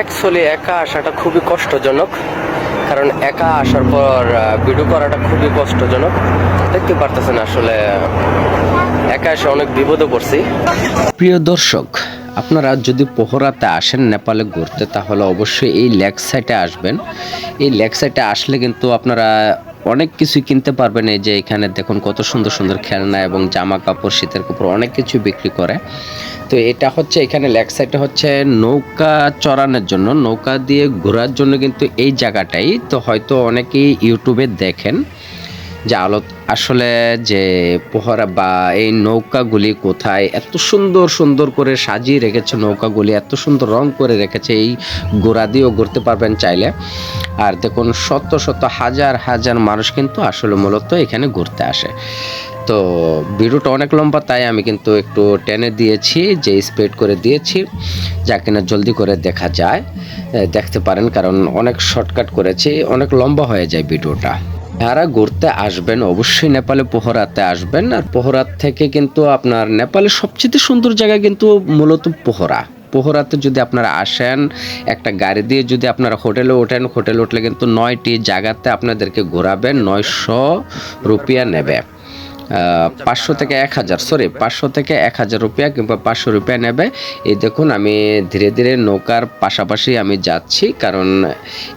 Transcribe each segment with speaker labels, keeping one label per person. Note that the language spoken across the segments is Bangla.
Speaker 1: অ্যাকচুয়ালি একা আসাটা খুবই কষ্টজনক, কারণ একা আসার পর ভিডিও করাটা খুবই কষ্টজনক। দেখতে পারতেছেন আসলে, একা এসে অনেক বিপদে পড়ছি। প্রিয় দর্শক, আপনারা যদি পোহরাতে আসেন নেপালে ঘুরতে, তাহলে অবশ্যই এই লেক সাইটে আসবেন। এই লেক সাইটে আসলে কিন্তু আপনারা অনেক কিছু কিনতে পারবেন এই যে এখানে দেখুন কত সুন্দর সুন্দর খেলনা এবং জামা কাপড় শীতের কাপড়, অনেক কিছু বিক্রি করে। তো এটা হচ্ছে এখানে লেক সাইডে হচ্ছে নৌকা চড়ানোর জন্য, নৌকা দিয়ে ঘোরার জন্য কিন্তু এই জায়গাটাই। তো হয়তো অনেকেই ইউটিউবে দেখেন। যে আলো আসলে যে পোহরা বা এই নৌকাগুলি কোথায় এত সুন্দর সুন্দর করে সাজিয়ে রেখেছে নৌকাগুলি, এত সুন্দর রং করে রেখেছে, এই গোড়া দিয়েও ঘুরতে পারবেন চাইলে। আর দেখুন, শত শত হাজার হাজার মানুষ কিন্তু আসলে মূলত এখানে ঘুরতে আসে। তো ভিডিওটা অনেক লম্বা, তাই আমি কিন্তু একটু টেনে দিয়েছি, যে স্প্রেড করে দিয়েছি, যা কিনা জলদি করে দেখা যায় দেখতে পারেন, কারণ অনেক শর্টকাট করেছি, অনেক লম্বা হয়ে যায় ভিডিওটা। যারা ঘুরতে আসবেন, অবশ্যই নেপালে পোহরাতে আসবেন। আর পোহরাত থেকে কিন্তু আপনার নেপালের সবচেয়ে সুন্দর জায়গা কিন্তু মূলত পোহরা। পোহরাতে যদি আপনারা আসেন, একটা গাড়ি দিয়ে যদি আপনারা হোটেলে ওঠেন, হোটেলে উঠলে কিন্তু নয়টি জায়গাতে আপনাদেরকে ঘোরাবেন নয়শো রুপিয়া নেবে। পাঁচশো থেকে এক হাজার সরি পাঁচশো থেকে এক হাজার রুপিয়া কিংবা পাঁচশো রুপিয়া নেবে। এই দেখুন, আমি ধীরে ধীরে নৌকার পাশাপাশি আমি যাচ্ছি, কারণ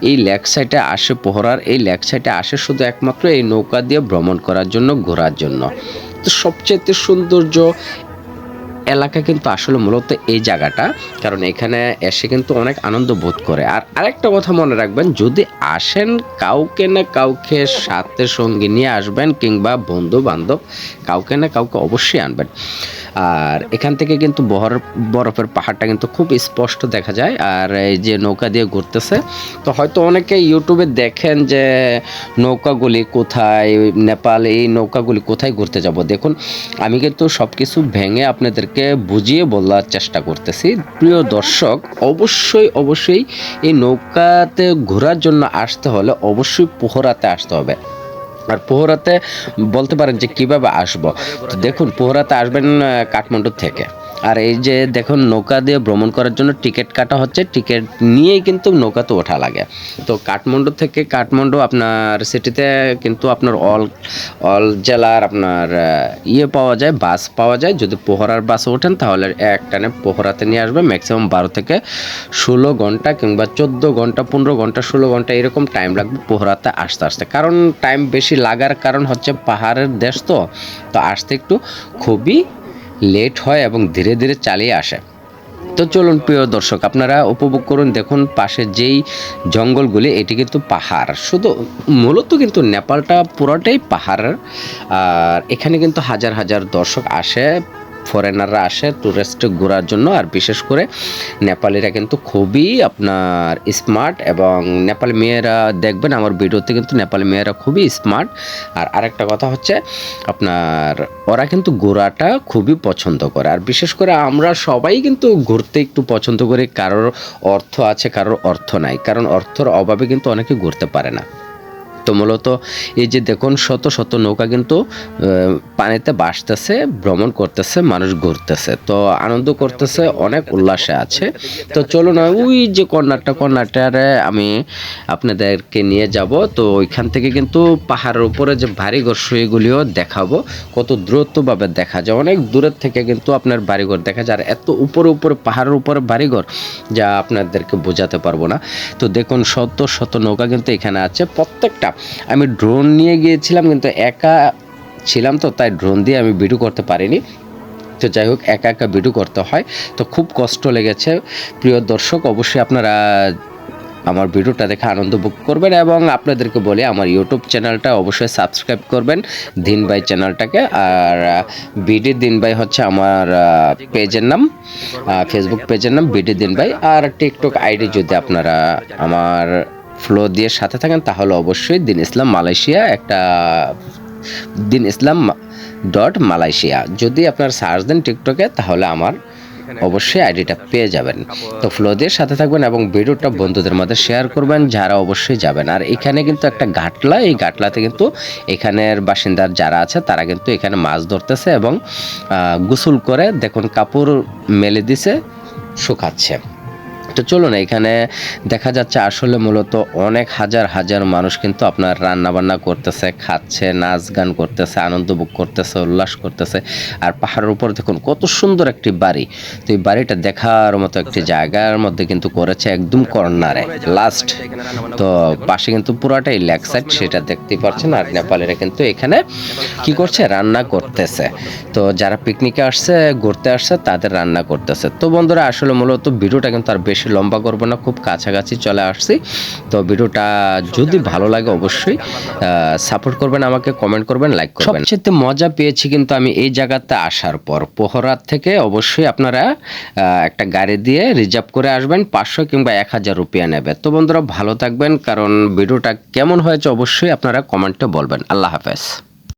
Speaker 1: এই লেক সাইডে আসে পোহরার, এই লেক সাইডে আসে শুধু একমাত্র এই নৌকা দিয়ে ভ্রমণ করার জন্য, ঘোরার জন্য। তো সবচেয়ে সৌন্দর্য এলাকা কিন্তু আসলে মূলত এই জায়গাটা, কারণ এখানে এসে কিন্তু অনেক আনন্দ বোধ করে। আর আরেকটা কথা মনে রাখবেন, যদি আসেন কাউকে না কাউকে সাথে সঙ্গে নিয়ে আসবেন কিংবা বন্ধু বান্ধব কাউকে না কাউকে অবশ্যই আনবেন। আর এখান থেকে কিন্তু বহর, বরফের পাহাড়টা কিন্তু খুব স্পষ্ট দেখা যায়। আর এই যে নৌকা দিয়ে ঘুরতেছে, তো হয়তো অনেকে ইউটিউবে দেখেন যে নৌকাগুলি কোথায়, নেপাল এই নৌকাগুলি কোথায় ঘুরতে যাব। দেখুন, আমি কিন্তু সব কিছু ভেঙে আপনাদেরকে বুঝিয়ে বলার চেষ্টা করতেছি। প্রিয় দর্শক, অবশ্যই অবশ্যই এই নৌকাতে ঘোরার জন্য আসতে হলে অবশ্যই পোহরাতে আসতে হবে। আর পোহরাতে বলতে পারেন যে কীভাবে আসব? দেখুন, পোহরাতে আসবেন কাঠমান্ডুর কাঠমান্ডু থেকে। আর এই যে দেখুন, নৌকা দিয়ে ভ্রমণ করার জন্য টিকিট কাটা হচ্ছে। টিকিট নিয়েই কিন্তু নৌকাতে ওঠা লাগে। তো কাঠমান্ডু থেকে কাঠমান্ডু আপনার সিটিতে কিন্তু আপনার অল অল জেলার আপনার ইয়ে পাওয়া যায়, বাস পাওয়া যায়। যদি পোহরার বাসে ওঠেন, তাহলে এক টানে পোহরাতে নিয়ে আসবে। ম্যাক্সিমাম বারো থেকে ষোলো ঘণ্টা কিংবা চোদ্দ ঘণ্টা, পনেরো ঘণ্টা, ষোলো ঘণ্টা এরকম টাইম লাগবে পোহরাতে আসতে আসতে। কারণ টাইম বেশি লাগার কারণ হচ্ছে পাহাড়ের দেশ তো। তো আসতে একটু খুবই লেট হয় এবং ধীরে ধীরে চালিয়ে আসে। তো চলুন, প্রিয় দর্শক, আপনারা উপভোগ করুন, দেখুন পাশে যেই জঙ্গলগুলি, এটি কিন্তু পাহাড়। শুধু মূলত কিন্তু নেপালটা পুরোটাই পাহাড়। আর এখানে কিন্তু হাজার হাজার দর্শক আসে। ফরেনাররা আসে টুরিস্ট ঘোরার জন্য, আর বিশেষ করে নেপালিরা কিন্তু খুবই আপনার স্মার্ট এবং নেপালি মেয়েরা দেখবেন, আমার ভিডিওতে কিন্তু নেপালি মেয়েরা খুবই স্মার্ট আর আরেকটা কথা হচ্ছে, আপনার ওরা কিন্তু ঘোরাটা খুবই পছন্দ করে। আর বিশেষ করে আমরা সবাই কিন্তু ঘুরতে একটু পছন্দ করি, কারোর অর্থ আছে, কারোর অর্থ নাই। কারণ অর্থর অভাবে কিন্তু অনেকে ঘুরতে পারে না। তো মূলত এই যে দেখুন, শত শত নৌকা কিন্তু পানিতে বাসতেছে ভ্রমণ করতেছে, মানুষ ঘুরতেছে। তো আনন্দ করতেছে, অনেক উল্লাসে আছে। তো চলুন, ওই যে কর্নারটা কর্নারটারে আমি আপনাদেরকে নিয়ে যাব। তো ওইখান থেকে কিন্তু পাহাড়ের উপরে যে বাড়িঘর সেগুলিও দেখাবো। কত দ্রুতভাবে দেখা যায়। অনেক দূরের থেকে কিন্তু আপনার বাড়িঘর দেখা যায়। আর এত উপরে উপরে, পাহাড়ের উপরে বাড়িঘর, যা আপনাদেরকে বোঝাতে পারব না। তো দেখুন, শত শত নৌকা কিন্তু এখানে আছে। প্রত্যেকটা আমি ড্রোন নিয়ে গিয়েছিলাম, কিন্তু একা ছিলাম তো, তাই ড্রোন দিয়ে আমি ভিডিও করতে পারিনি। তো যাই হোক, একা একা ভিডিও করতে হয়। তো খুব কষ্ট লেগেছে। প্রিয় দর্শক, অবশ্যই আপনারা আমার ভিডিওটা দেখে আনন্দ ভোগ করবেন এবং আপনাদেরকে বলি, আমার ইউটিউব চ্যানেলটা অবশ্যই সাবস্ক্রাইব করবেন, দিন বাই চ্যানেলটাকে আর বিডি দিন বাই হচ্ছে আমার পেজের নাম। ফেসবুক পেজের নাম বিডি দিন বাই আর টিকটক আইডি যদি আপনারা আমার ফ্লো দিয়ে সাথে থাকেন তাহলে অবশ্যই দিন ইসলাম মালয়েশিয়া একটা দিন ইসলাম ডট মালয়েশিয়া। যদি আপনার সার্চ দেন টিকটকে তাহলে আমার অবশ্যই আইডিটা পেয়ে যাবেন। তো ফ্লো দিয়ে সাথে থাকবেন এবং ভিডিওটা বন্ধুদের মধ্যে শেয়ার করবেন যারা অবশ্যই যাবেন। আর এখানে কিন্তু একটা ঘাটলা এই ঘাটলাতে কিন্তু এখানের বাসিন্দার যারা আছে তারা কিন্তু এখানে মাছ ধরতেছে এবং গোসল করে দেখুন কাপড় মেলে দিছে শুকাচ্ছে। তো চলুন, এখানে দেখা যাচ্ছে আসলে মূলত অনেক হাজার হাজার মানুষ কিন্তু আপনার রান্না বান্না করতেছে, খাচ্ছে, নাচ গান করতেছে, আনন্দ উপভোগ করতেছে, উল্লাস করতেছে। আর পাহাড়ের উপর দেখুন কত সুন্দর একটি বাড়ি। তো এই বাড়িটা দেখার মতো একটি জায়গার মধ্যে কিন্তু করেছে একদম কর্নারে লাস্ট তো পাশে কিন্তু পুরাটাই লেক সাইড সেটা দেখতেই পাচ্ছেন। আর নেপালিরা কিন্তু এখানে কি করছে? রান্না করতেছে। তো যারা পিকনিকে আসছে, ঘুরতে আসছে, তাদের রান্না করতেছে। তো বন্ধুরা, আসলে মূলত ভিডিওটা কিন্তু আর বেশি লম্বা করব না, খুব কাছাকাছি চলে আসছি। তো ভিডিওটা যদি ভালো লাগে অবশ্যই সাপোর্ট করবেন, আমাকে কমেন্ট করবেন লাইক করবেন। সবচেয়ে মজা পেয়েছি কিন্তু আমি এই জায়গাতে আসার পর। পোহরাত থেকে অবশ্যই আপনারা একটা গাড়ি দিয়ে রিজার্ভ করে আসবেন, পাঁচশো কিংবা এক হাজার রুপিয়া নেবে। তো বন্ধুরা, ভালো থাকবেন, কারণ ভিডিওটা কেমন হয়েছে অবশ্যই আপনারা কমেন্টে বলবেন। আল্লাহ হাফেজ।